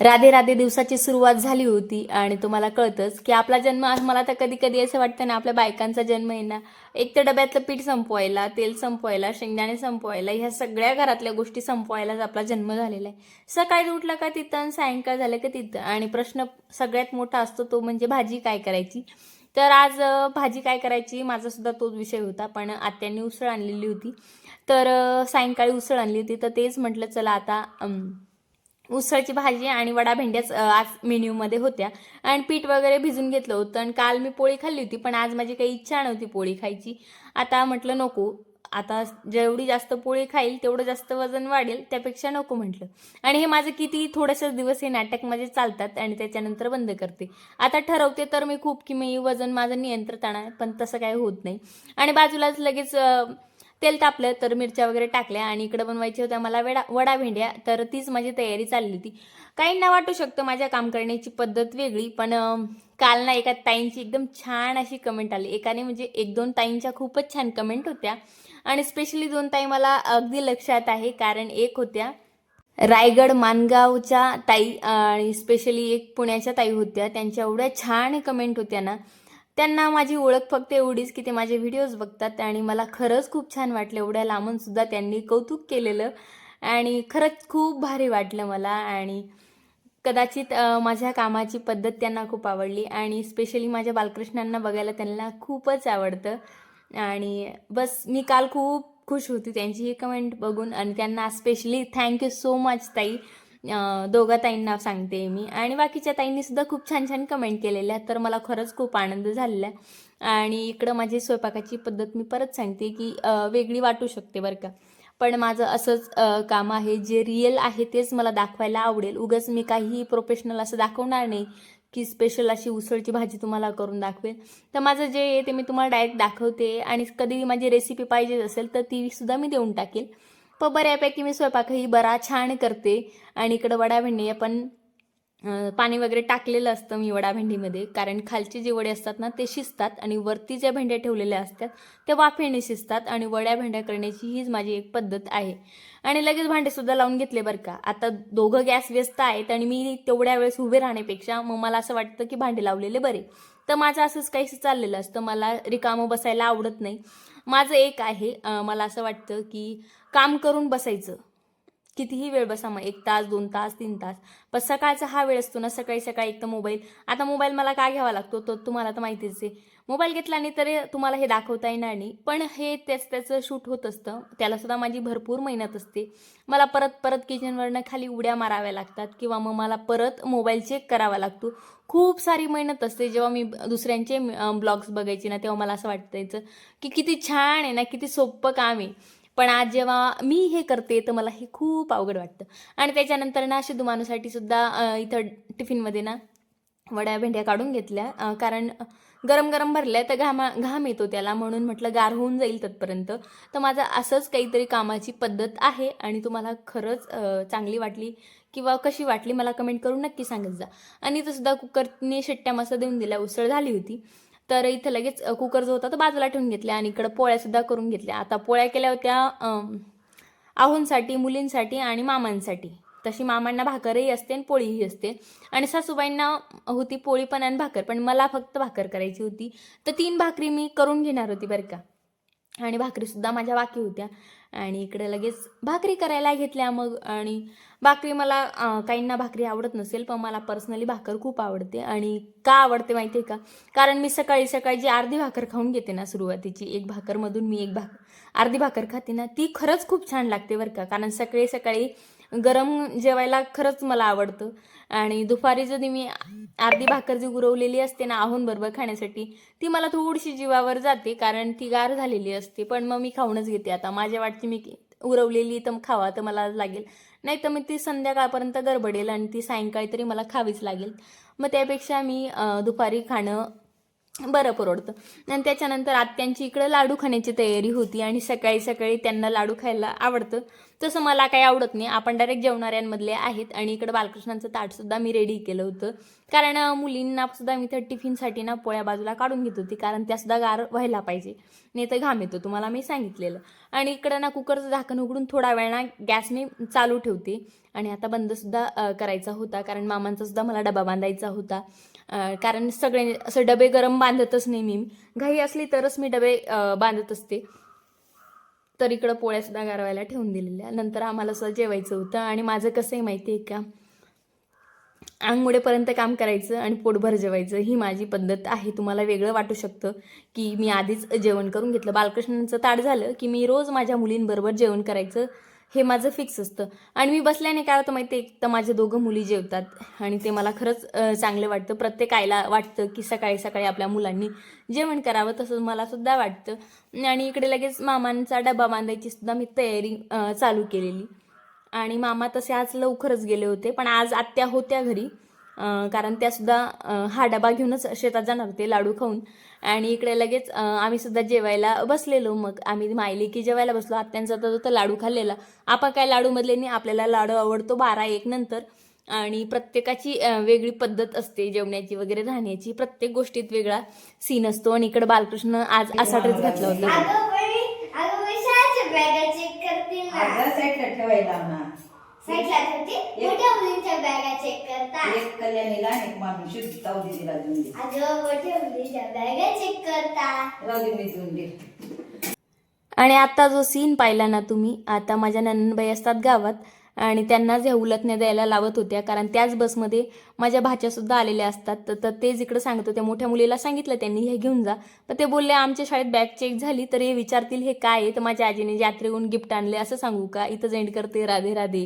राधे राधे दिवसाची सुरुवात झाली होती आणि तुम्हाला कळतंच की आपला जन्म मला तर कधी कधी असं वाटतं ना आपल्या बायकांचा जन्म आहे ना एक तर डब्यातलं पीठ संपवायला तेल संपवायला शेंगदाणे संपवायला ह्या सगळ्या घरातल्या गोष्टी संपवायलाच आपला जन्म झालेला आहे. सकाळी उठला का तिथं आणि सायंकाळ झालं का तिथं आणि प्रश्न सगळ्यात मोठा असतो तो म्हणजे भाजी काय करायची? तर आज भाजी काय करायची माझा सुद्धा तोच विषय होता पण आत्यांनी उसळ आणलेली होती. तर सायंकाळी उसळ आणली होती तर तेच म्हटलं चला आता उसळची भाजी आणि वडा भेंड्याच आज मेन्यूमध्ये होत्या. आणि पीठ वगैरे भिजून घेतलं होतं आणि काल मी पोळी खाल्ली होती पण आज माझी काही इच्छा नव्हती पोळी खायची. आता म्हटलं नको. आता जेवढी जास्त पोळी खाईल तेवढं जास्त वजन वाढेल त्यापेक्षा नको म्हटलं. आणि हे माझं किती थोडंसं दिवस हे नाटक माझे चालतात आणि त्याच्यानंतर बंद करते. आता ठरवते तर मी खूप की मी वजन माझं नियंत्रित आणाय पण तसं काही होत नाही. आणि बाजूलाच लगेच तेल तापलं तर मिरच्या वगैरे टाकल्या आणि इकडं बनवायच्या होत्या मला वेडा वडा भेंड्या तर तीच माझी तयारी चालली होती. काहींना वाटू शकतं माझ्या काम करण्याची पद्धत वेगळी पण काल ना एका ताईंची एकदम छान अशी कमेंट आली. एकाने म्हणजे एक दोन ताईंच्या खूपच छान कमेंट होत्या. आणि स्पेशली दोन ताई मला अगदी लक्षात आहे कारण एक होत्या रायगड मानगावच्या ताई आणि स्पेशली एक पुण्याच्या ताई होत्या. त्यांच्या एवढ्या छान कमेंट होत्या ना. त्यांना माझी ओळख फक्त एवढीच की ते माझे व्हिडिओज बघतात आणि मला खरंच खूप छान वाटलं. एवढ्या लांबूनसुद्धा त्यांनी कौतुक केलेलं आणि खरंच खूप भारी वाटलं मला आणि कदाचित माझ्या कामाची पद्धत त्यांना खूप आवडली आणि स्पेशली माझ्या बालकृष्णांना बघायला त्यांना खूपच आवडतं. आणि बस मी काल खूप खुश होती. त्यांची ही कमेंट बघून आणि त्यांना स्पेशली थँक्यू सो मच ताई. दोघा ताईंना सांगते मी. आणि बाकीच्या ताईंनी सुद्धा खूप छान छान कमेंट केलेल्या तर मला खरंच खूप आनंद झालेला आहे. आणि इकडं माझी स्वयंपाकाची पद्धत मी परत सांगते की वेगळी वाटू शकते बरं का. पण माझं असंच काम आहे. जे रिअल आहे तेच मला दाखवायला आवडेल. उगाच मी काहीही प्रोफेशनल असं दाखवणार नाही की स्पेशल अशी उसळची भाजी तुम्हाला करून दाखवेल. तर माझं जे आहे ते मी तुम्हाला डायरेक्ट दाखवते. आणि कधी माझी रेसिपी पाहिजे असेल तर ती सुद्धा मी देऊन टाकेल. पण बऱ्यापैकी मी स्वयंपाकही बरा छान करते. आणि इकडं वडा भेंडी पण पाणी वगैरे टाकलेलं असतं मी वडा भेंडीमध्ये कारण खालचे जे वडे असतात ना ते शिजतात आणि वरती ज्या भेंड्या ठेवलेल्या असतात त्या वाफेने शिजतात आणि वड्या भेंड्या करण्याची हीच माझी एक पद्धत आहे. आणि लगेच भांडेसुद्धा लावून घेतले बरं का. आता दोघं गॅस व्यस्त आहेत आणि मी तेवढ्या वेळेस उभे राहण्यापेक्षा मग मला असं वाटतं की भांडे लावलेले बरे. तर माझं असंच काहीसं चाललेलं असतं. मला रिकामं बसायला आवडत नाही. माझं एक आहे मला असं वाटतं की काम करून बसायचं. कितीही वेळ बसा मग एक तास दोन तास तीन तास. पण सकाळचा हा वेळ असतो ना सकाळी सकाळी एक तर मोबाईल. आता मोबाईल मला का घ्यावा लागतो? तो तुम्हाला तर माहितीच आहे. मोबाईल घेतला नाही तरी तुम्हाला हे दाखवता येणार नाही. पण हे त्याच त्याचं शूट होत असतं. त्याला सुद्धा माझी भरपूर मेहनत असते. मला परत परत किचनवरनं खाली उड्या माराव्या लागतात किंवा मग मला परत मोबाईल चेक करावा लागतो. खूप सारी मेहनत असते. जेव्हा मी दुसऱ्यांचे ब्लॉग्स बघायचे ना तेव्हा मला असं वाटायचं की किती छान आहे ना किती सोपं काम आहे. पण आज जेव्हा मी हे करते तर मला हे खूप अवघड वाटतं. आणि त्याच्यानंतर ना शिदुमानूसाठी सुद्धा इथं टिफिनमध्ये ना वड्या भेंड्या काढून घेतल्या. कारण गरम गरम भरल्या तर घामा घाम येतो त्याला. म्हणून म्हटलं गार होऊन जाईल तत्पर्यंत. तर माझं असंच काहीतरी कामाची पद्धत आहे आणि तुम्हाला खरंच चांगली वाटली किंवा कशी वाटली मला कमेंट करून नक्की सांगत जा. आणि तसुद्धा सुद्धा कुकरने शिट्ट्या मसा देऊन दिल्या. उसळ झाली होती. तर इथं लगेच कुकर जो होता तो बाजूला ठेवून घेतला आणि इकडं पोळ्यासुद्धा करून घेतल्या. आता पोळ्या केल्या होत्या अम, आहोंसाठी मुलींसाठी आणि मामांसाठी. तशी मामांना भाकरही असते आणि पोळीही असते. आणि सासूबाईंना होती पोळी पण आणि भाकर पण मला फक्त भाकर करायची होती. तर तीन भाकरी मी करून घेणार होती बरं का. आणि भाकरीसुद्धा माझ्या बाकी होत्या. आणि इकडे लगेच भाकरी करायला घेतल्या मग. आणि भाकरी मला काहींना भाकरी आवडत नसेल पण मला पर्सनली भाकर खूप आवडते. आणि का आवडते माहिती आहे का? कारण मी सकाळी सकाळी जी अर्धी भाकर खाऊन घेते ना सुरुवातीची एक भाकरमधून मी एक भाकर अर्धी भाकर खाते ना ती खरंच खूप छान लागते बरं का. कारण सकाळी सकाळी गरम जेवायला खरंच मला आवडतं. आणि दुपारी जरी मी अर्धी भाकर जी उरवलेली असते ना आहून बरोबर खाण्यासाठी ती मला थोडीशी जीवावर जाते कारण ती गार झालेली असते. पण मग मी खाऊनच घेते. आता माझ्या वाटते मी उरवलेली तर खावा तर मला लागेल. नाही तर मग ती संध्याकाळपर्यंत गडबडेल आणि ती सायंकाळी तरी मला खावीच लागेल. मग त्यापेक्षा मी दुपारी खाणं बरं परवडतं. आणि त्याच्यानंतर आत्यांची इकडं लाडू खाण्याची तयारी होती आणि सकाळी सकाळी त्यांना लाडू खायला आवडतं. तसं मला काही आवडत नाही. आपण डायरेक्ट जेवणाऱ्यांमधले आहेत आणि इकडं बालकृष्णांचं ताटसुद्धा मी रेडी केलं होतं. कारण मुलींनासुद्धा मुलींना सुद्धा मी तर टिफिनसाठी ना पोळ्या बाजूला काढून घेत होती. कारण त्यासुद्धा गार व्हायला पाहिजे. नाही तर घाम येतो तुम्हाला मी सांगितलेलं. आणि इकडं ना कुकरचं झाकण उघडून थोडा वेळ ना गॅस मी चालू ठेवते. आणि आता बंदसुद्धा करायचा होता. कारण मामांचा सुद्धा मला डबा बांधायचा होता. कारण सगळे असं डबे गरम बांधतच नाही मी. घाई असली तरच मी डबे बांधत असते. तर इकडं पोळ्यासुद्धा गारवायला ठेवून दिलेल्या. नंतर आम्हाला असं जेवायचं होतं आणि माझं कसं आहे माहिती आहे का? अंगमुडेपर्यंत काम करायचं आणि पोटभर जेवायचं ही माझी पद्धत आहे. तुम्हाला वेगळं वाटू शकतं की मी आधीच जेवण करून घेतलं. बालकृष्णांचं ताट झालं की मी रोज माझ्या मुलींबरोबर जेवण करायचं. हे माझं फिक्स असतं. आणि मी बसल्याने काय होतं माहिती आहे तर माझे दोघं मुली जेवतात आणि ते मला खरंच चांगलं वाटतं. प्रत्येक आईला वाटतं की सकाळी सकाळी आपल्या मुलांनी जेवण करावं तसंच मला सुद्धा वाटतं. आणि इकडे लगेच मामांचा डबा बांधायची सुद्धा मी तयारी चालू केलेली. आणि मामा तसे आज लवकरच गेले होते पण आज आत्या होत्या घरी. कारण त्यासुद्धा हा डबा घेऊनच शेतात जाणार होते लाडू खाऊन. आणि इकडे लगेच आम्ही सुद्धा जेवायला बसलेलो. मग आम्ही मायली की जेवायला बसलो. आत्यांचा तर होता लाडू खाल्लेला. आपण काय लाडूमधले नाही आपल्याला लाडू आवडतो बारा एक नंतर. आणि प्रत्येकाची अं, वेगळी पद्धत असते जेवण्याची वगैरे राहण्याची. प्रत्येक गोष्टीत वेगळा सीन असतो. आणि इकडे बालकृष्ण आज असा ड्रेस घातला होता. ठेवायला मोठ्या मुलींच्या बॅगा चेक करता. एक कल्याणीला आणि एक माणूस शुद्ध ताऊ दिला देऊन दे अगं मोठ्या मुलींच्या बॅगा चेक करता. राहू दे मी देऊन दे आणि आता जो सीन पाहिला ना तुम्ही आता माझ्या नंदबाई असतात गावात आणि त्यांनाच ह्या उलटण्या द्यायला लावत होत्या कारण त्याच बसमध्ये माझ्या भाच्यासुद्धा आलेल्या असतात. तर तर तेच इकडं सांगत होत्या मोठ्या मुलीला सांगितलं त्यांनी हे घेऊन जा. तर ते बोलले आमच्या शाळेत बॅग चेक झाली तर हे विचारतील हे काय आहे? तर माझ्या आजीने यात्रेहून गिफ्ट आणले असं सांगू का? इथंच एंड करते राधे राधे